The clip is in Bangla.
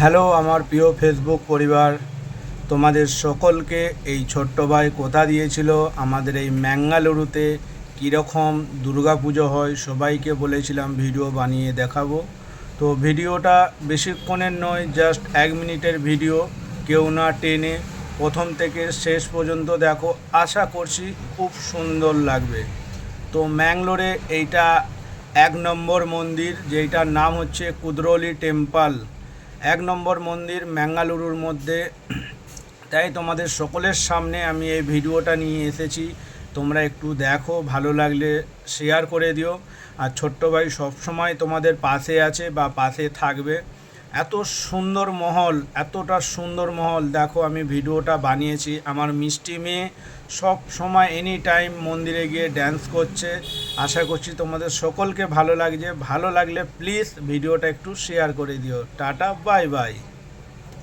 হ্যালো, আমার প্রিয় ফেসবুক পরিবার। তোমাদের সকলকে এই ছোট্ট ভাই কথা দিয়েছিল? আমাদের এই ম্যাঙ্গালুরুতে কীরকম দুর্গাপুজো হয় সবাইকে বলেছিলাম ভিডিও বানিয়ে দেখাবো। তো ভিডিওটা বেশিক্ষণের নয় জাস্ট এক মিনিটের ভিডিও। কেউ না টেনে প্রথম থেকে শেষ পর্যন্ত দেখো, আশা করছি খুব সুন্দর লাগবে। তো ম্যাঙ্গলোরে এইটা এক নম্বর মন্দির, যেইটার নাম হচ্ছে কুদরলি টেম্পল। এক নম্বর মন্দির ম্যাঙ্গালুরুর মধ্যে। তাই তোমাদের সকলের সামনে আমি এই ভিডিওটা নিয়ে এসেছি। তোমরা একটু দেখো, ভালো লাগলে শেয়ার করে দিও। আর ছোট্ট ভাই সবসময় তোমাদের পাশে আছে বা পাশে থাকবে। এত সুন্দর মহল, এতটা সুন্দর মহল। দেখো, আমি ভিডিওটা বানিয়েছি। আমার মিষ্টি মেয়ে সব সময় এনি টাইম মন্দিরে গিয়ে ড্যান্স করছে। আশা করছি তোমাদের সকলকে ভালো লাগছে। ভালো লাগলে প্লিজ ভিডিওটা একটু শেয়ার করে দিও। Tata bye bye